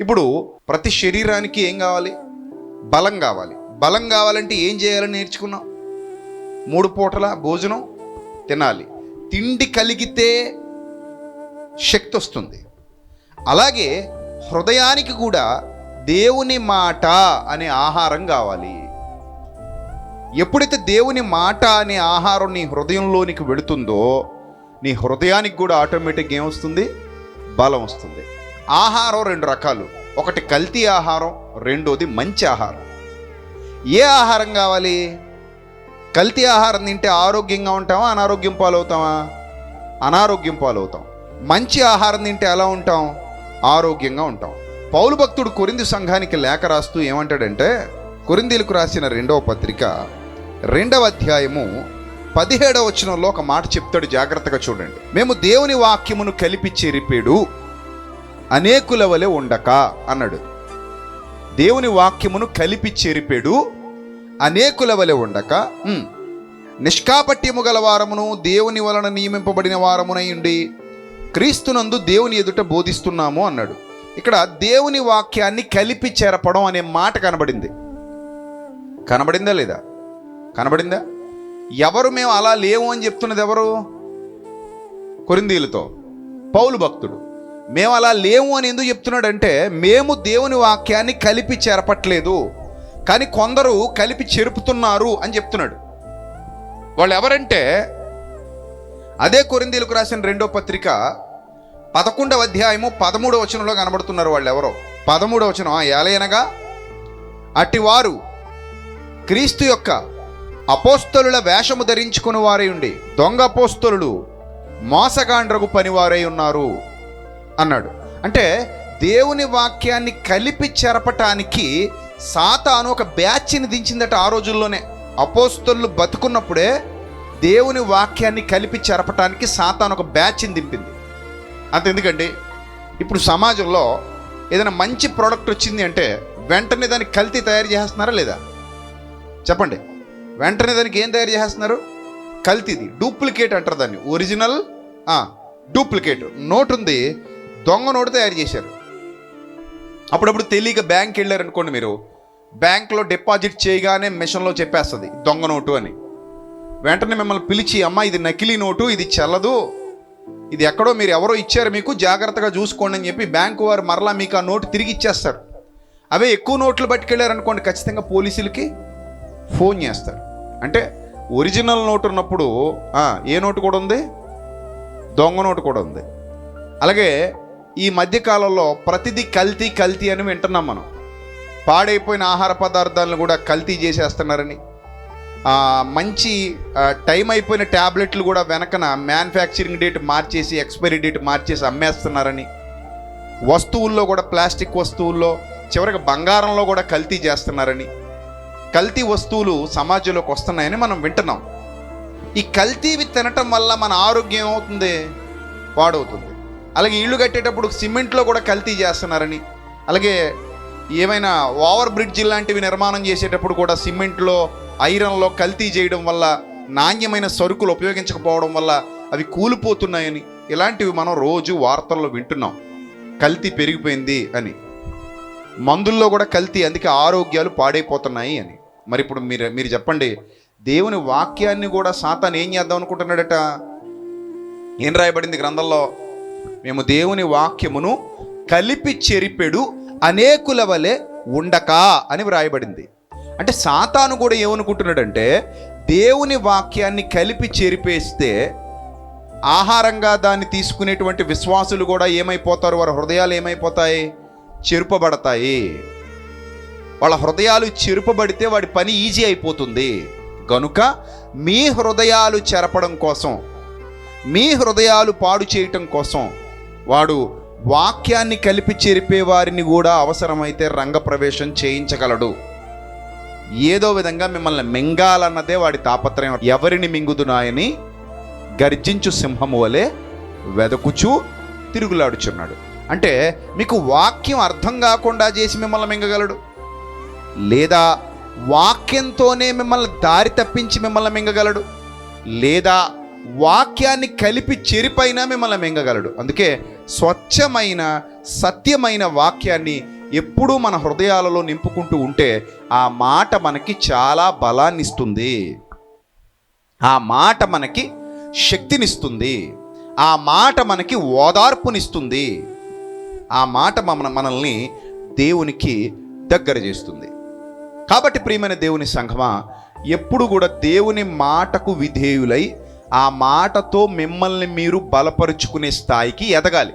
ఇప్పుడు ప్రతి శరీరానికి ఏం కావాలి? బలం కావాలి. బలం కావాలంటే ఏం చేయాలని నేర్చుకున్నాం మూడు పూటల భోజనం తినాలి. తిండి కలిగితే శక్తి వస్తుంది. అలాగే హృదయానికి కూడా దేవుని మాట అనే ఆహారం కావాలి. ఎప్పుడైతే దేవుని మాట అనే ఆహారం నీ హృదయంలోనికి వెళుతుందో నీ హృదయానికి కూడా ఆటోమేటిక్గా ఏమొస్తుంది బలం వస్తుంది. ఆహారం రెండు రకాలు. ఒకటి కల్తీ ఆహారం రెండోది మంచి ఆహారం. ఏ ఆహారం కావాలి? కల్తీ ఆహారం తింటే ఆరోగ్యంగా ఉంటామా అనారోగ్యం పాలవుతామా అనారోగ్యం పాలవుతాం. మంచి ఆహారం తింటే ఎలా ఉంటాం? ఆరోగ్యంగా ఉంటాం. పౌలు భక్తుడు కొరింది సంఘానికి లేఖ రాస్తూ ఏమంటాడంటే కొరిందీలకు రాసిన రెండవ పత్రిక రెండవ అధ్యాయము పదిహేడవ వచనంలో ఒక మాట చెప్తాడు జాగ్రత్తగా చూడండి. మేము దేవుని వాక్యమును కలిపి చెరిపేడు అనేకుల వలె ఉండక అన్నాడు. దేవుని వాక్యమును కలిపి చెరిపెడు అనేకుల వలె ఉండక. నిష్కాపట్యము గల వారమును దేవుని వలన నియమింపబడిన వారమునై ఉండి క్రీస్తునందు దేవుని ఎదుట బోధిస్తున్నాము అన్నాడు. ఇక్కడ దేవుని వాక్యాన్ని కలిపి చేరపడం అనే మాట కనబడింది. కనబడిందా లేదా? కనబడిందా? ఎవరు మేము అలా లేవు అని చెప్తున్నది ఎవరు? కొరిందీలతో పౌలు భక్తుడు. మేము అలా లేము అని ఎందుకు చెప్తున్నాడంటే మేము దేవుని వాక్యాన్ని కలిపి చెరపట్లేదు కానీ కొందరు కలిపి చెరుపుతున్నారు అని చెప్తున్నాడు. వాళ్ళు ఎవరంటే అదే కొరిందీలకు రాసిన రెండో పత్రిక పదకొండవ అధ్యాయము పదమూడవ వచనంలో కనబడుతున్నారు వాళ్ళు ఎవరో పదమూడవ వచనం "ఆ, ఏలయనగా అటివారు క్రీస్తు యొక్క అపోస్తలుల వేషము ధరించుకుని వారై ఉండి దొంగ అపోస్తలులు మోసగాండ్రకు పనివారై ఉన్నారు. అన్నాడు. అంటే దేవుని వాక్యాన్ని కలిపి చెరపటానికి సాతాను ఒక బ్యాచ్ని దించిందట ఆ రోజుల్లోనే. అపోస్తులు బతుకున్నప్పుడే దేవుని వాక్యాన్ని కలిపి చెరపటానికి సాతాను ఒక బ్యాచ్ని దింపింది. అంత ఎందుకండి ఇప్పుడు సమాజంలో ఏదైనా మంచి ప్రోడక్ట్ వచ్చింది అంటే వెంటనే దాన్ని కల్తీ తయారు చేస్తున్నారా లేదా? చెప్పండి. వెంటనే దానికి ఏం తయారు చేస్తున్నారు? కల్తీది. డూప్లికేట్ అంటారు దాన్ని. Original duplicate. నోట్ ఉంది దొంగ నోటు తయారు చేశారు. అప్పుడప్పుడు తెలియక బ్యాంక్ వెళ్ళారు అనుకోండి మీరు. బ్యాంక్లో డిపాజిట్ చేయగానే మిషన్లో చెప్పేస్తుంది దొంగ నోటు అని. వెంటనే మిమ్మల్ని పిలిచి అమ్మ ఇది నకిలీ నోటు ఇది చెల్లదు. ఇది ఎక్కడో మీరు ఎవరో ఇచ్చారు మీకు జాగ్రత్తగా చూసుకోండి అని చెప్పి బ్యాంకు వారు మరలా మీకు ఆ నోటు తిరిగి ఇచ్చేస్తారు. అవే ఎక్కువ నోట్లు పట్టుకెళ్ళారు అనుకోండి ఖచ్చితంగా పోలీసులకి ఫోన్ చేస్తారు. అంటే ఒరిజినల్ నోటు ఉన్నప్పుడు ఏ నోటు కూడా ఉంది? దొంగ నోటు కూడా ఉంది. అలాగే ఈ మధ్యకాలంలో ప్రతిదీ కల్తీ కల్తీ అని వింటున్నాం మనం. పాడైపోయిన ఆహార పదార్థాలను కూడా కల్తీ చేసేస్తున్నారని. మంచి టైం అయిపోయిన ట్యాబ్లెట్లు కూడా వెనకన మ్యానుఫ్యాక్చరింగ్ డేట్ మార్చేసి ఎక్స్పైరీ డేట్ మార్చేసి అమ్మేస్తున్నారని. వస్తువుల్లో కూడా ప్లాస్టిక్ వస్తువుల్లో చివరికి బంగారంలో కూడా కల్తీ చేస్తున్నారని. కల్తీ వస్తువులు సమాజంలోకి వస్తున్నాయని మనం వింటున్నాం. ఈ కల్తీవి తినటం వల్ల మన ఆరోగ్యం ఏమవుతుంది? పాడవుతుంది. అలాగే ఇల్లు కట్టేటప్పుడు సిమెంట్లో కూడా కల్తీ చేస్తున్నారని. అలాగే ఏమైనా ఓవర్ బ్రిడ్జ్ లాంటివి నిర్మాణం చేసేటప్పుడు కూడా సిమెంట్లో ఐరన్లో కల్తీ చేయడం వల్ల నాణ్యమైన సరుకులు ఉపయోగించకపోవడం వల్ల అవి కూలిపోతున్నాయని ఇలాంటివి మనం రోజు వార్తల్లో వింటున్నాం. కల్తీ పెరిగిపోయింది అని. మందుల్లో కూడా కల్తీ అందుకే ఆరోగ్యాలు పాడైపోతున్నాయి అని. మరి ఇప్పుడు మీరు మీరు చెప్పండి దేవుని వాక్యాన్ని కూడా సాతాన్ ఏం చేద్దాం అనుకుంటున్నాడట? ఏం రాయబడింది గ్రంథంలో? మేము దేవుని వాక్యమును కలిపి చెరిపెడు అనేకుల వలె ఉండక అని వ్రాయబడింది. అంటే సాతాను కూడా ఏమనుకుంటున్నాడంటే దేవుని వాక్యాన్ని కలిపి చెరిపేస్తే ఆహారంగా దాన్ని తీసుకునేటువంటి విశ్వాసులు కూడా ఏమైపోతారు? వారి హృదయాలు ఏమైపోతాయి? చెరుపబడతాయి. వాళ్ళ హృదయాలు చెరుపబడితే వాడి పని ఈజీ అయిపోతుంది. కనుక మీ హృదయాలు చెరపడం కోసం మీ హృదయాలు పాడు చేయటం కోసం వాడు వాక్యాన్ని కలిపి చెరిపే వారిని కూడా అవసరమైతే రంగప్రవేశం చేయించగలడు. ఏదో విధంగా మిమ్మల్ని మింగాలన్నదే వాడి తాపత్రయం. ఎవరిని మింగుదునాయని గర్జించు సింహము వలె వెదకుచూ తిరుగులాడుచున్నాడు. అంటే మీకు వాక్యం అర్థం కాకుండా చేసి మిమ్మల్ని మింగగలడు? లేదా వాక్యంతోనే మిమ్మల్ని దారి తప్పించి మిమ్మల్ని మింగగలడు? లేదా వాక్యాన్ని కలిపి చెరిపైనా మిమ్మల్ని మింగగలడు. అందుకే స్వచ్ఛమైన సత్యమైన వాక్యాన్ని ఎప్పుడూ మన హృదయాలలో నింపుకుంటూ ఉంటే ఆ మాట మనకి చాలా బలాన్ని ఇస్తుంది ఆ మాట మనకి శక్తినిస్తుంది. ఆ మాట మనకి ఓదార్పునిస్తుంది. ఆ మాట మన మనల్ని దేవునికి దగ్గర చేస్తుంది. కాబట్టి ప్రియమైన దేవుని సంఘమా ఎప్పుడు కూడా దేవుని మాటకు విధేయులై ఆ మాటతో మిమ్మల్ని మీరు బలపరుచుకునే స్థాయికి ఎదగాలి.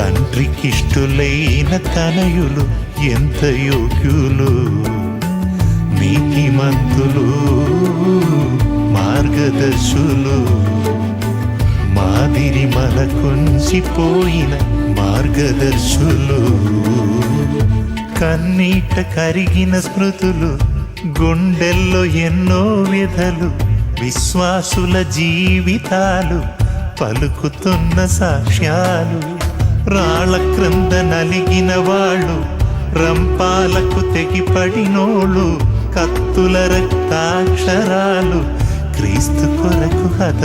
తండ్రికిష్టులైన తనయులు ఎంత యోగ్యులు. నీతిమంతులు మార్గదర్శులు. మాదిరి మనకుంచిపోయిన మార్గదర్శులు. కన్నీట కరిగిన స్మృతులు గుండెల్లో ఎన్నో విధలు విశ్వాసుల జీవితాలు పలుకుతున్న సాక్ష్యాలు. రాళ్ళ క్రింద నలిగిన వాళ్ళు రంపాలకు తెగిపడినోళ్ళు కత్తుల రక్తాక్షరాలు క్రీస్తు కొరకు హత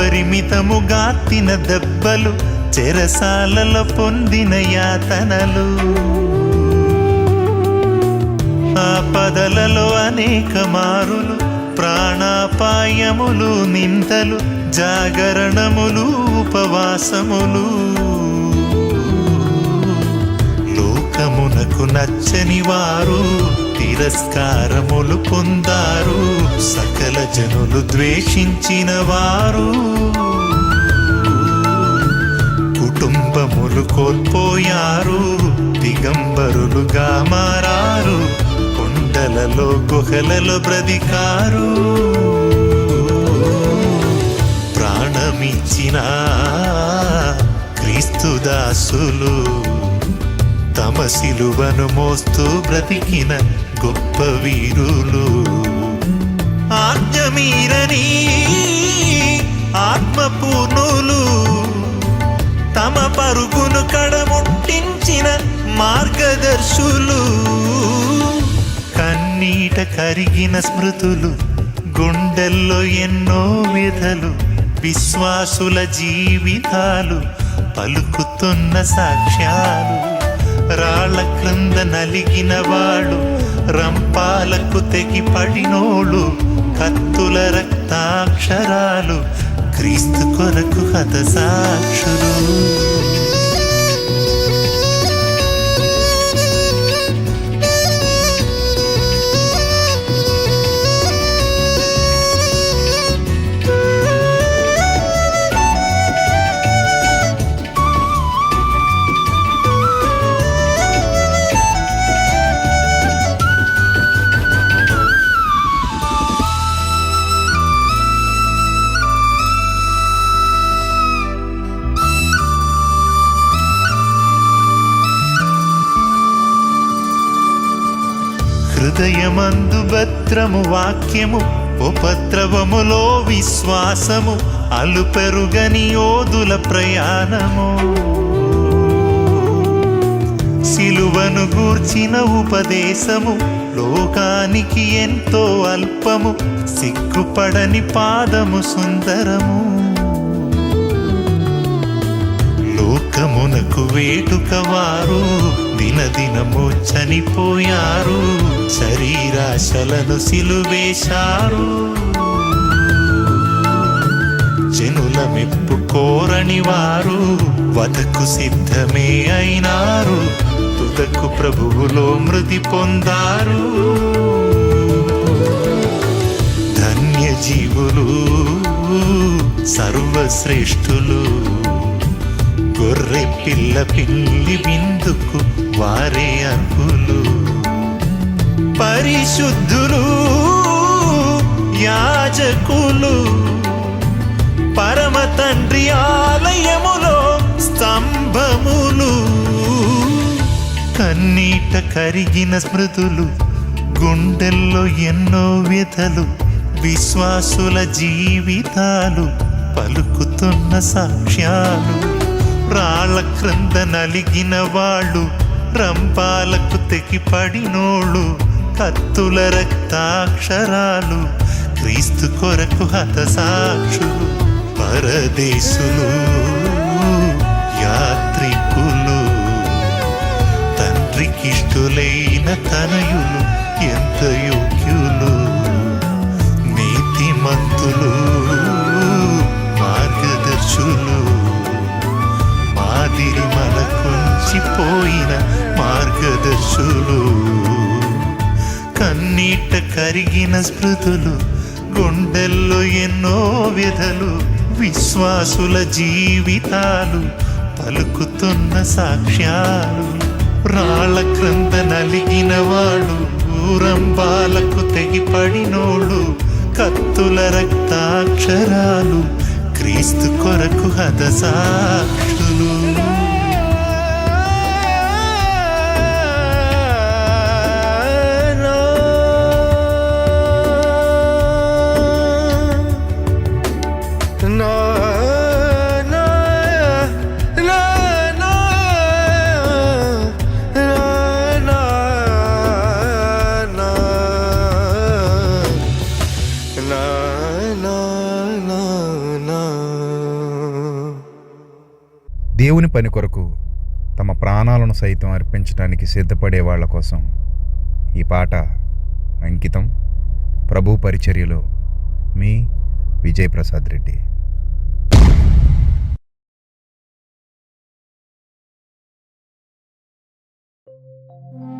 అపరిమితముగా తిన దెబ్బలు చెరసాలలో పొందిన యాతనలు. ఆపదలలో అనేక మారులు ప్రాణాపాయములు నిందలు జాగరణములు ఉపవాసములు. లోకమునకు నచ్చని వారు తిరస్కారములు పొందారు. సకల జనులు ద్వేషించిన వారు. కుటుంబములు కోల్పోయారు. దిగంబరులుగా మారారు కొండలలో గుహలలో బ్రతికారు. ప్రాణమిచ్చిన క్రీస్తుదాసులు తమ సిలువను మోస్తూ బ్రతికిన గొప్ప వీరులు. ఆజ్ఞమీరని ఆత్మపూర్ణులు. తమ పరుగును కడముట్టించిన మార్గదర్శులు. కన్నీట కరిగిన స్మృతులు గుండెల్లో ఎన్నో విధలు విశ్వాసుల జీవితాలు పలుకుతున్న సాక్ష్యాలు. రాళ్ళ క్రింద నలిగిన వాళ్ళు రంపాలకు తెగి పడినోళ్ళు కత్తుల రక్తాక్షరాలు క్రీస్తు కొరకు హత హృదయమందు భద్రము వాక్యము ఉపద్రవములో విశ్వాసము అలుపెరుగని యోధుల ప్రయాణము. సిలువను గూర్చిన ఉపదేశము లోకానికి ఎంతో అల్పము సిగ్గుపడని పాదము సుందరము. లోకమునకు వేటుక వారు. దినదినము చనిపోయారు. శరీరాశలను సిలువేశారు. జనుల మెప్పు కోరని వారు వదకు సిద్ధమే అయినారు. తుదకు ప్రభువులో మృతి పొందారు. ధన్య జీవులు సర్వశ్రేష్ఠులు. గొర్రె పిల్ల పిల్లి విందుకు వారే అర్హులు. పరిశుద్ధులు యాజకులు పరమ తండ్రి ఆలయములో స్తంభములు. కన్నీట కరిగిన స్మృతులు గుండెల్లో ఎన్నో వ్యథలు విశ్వాసుల జీవితాలు పలుకుతున్న సాక్ష్యాలు. రాళ్ళ క్రింద నలిగిన వాళ్ళు రంపాలకు తెగిపడినోళ్ళు కత్తుల రక్తాక్షరాలు క్రీస్తు కొరకు హతసాక్షులు పరదేశులు యాత్రికులు తండ్రికిష్టులైన తనయులు ఎంత యోగ్యులు నీతిమంతులు మార్గదర్శులు. మాదిరి మనకుంచిపోయిన మార్గదర్శులు. కన్నీట కరిగిన స్మృతులు గుండెల్లో ఎన్నో వ్యధలు విశ్వాసుల జీవితాలు పలుకుతున్న సాక్ష్యాలు. రాళ్ళ క్రింద నలిగిన వాడు ఊరంబాలకు తెగిపడినోడు కత్తుల రక్తాక్షరాలు క్రీస్తు కొరకు హతసాక్షులు. దేవుని పని కొరకు తమ ప్రాణాలను సైతం అర్పించడానికి సిద్ధపడే వాళ్ళ కోసం ఈ పాట అంకితం. ప్రభు పరిచర్యలో మీ విజయప్రసాద్ రెడ్డి thank రెడ్డి.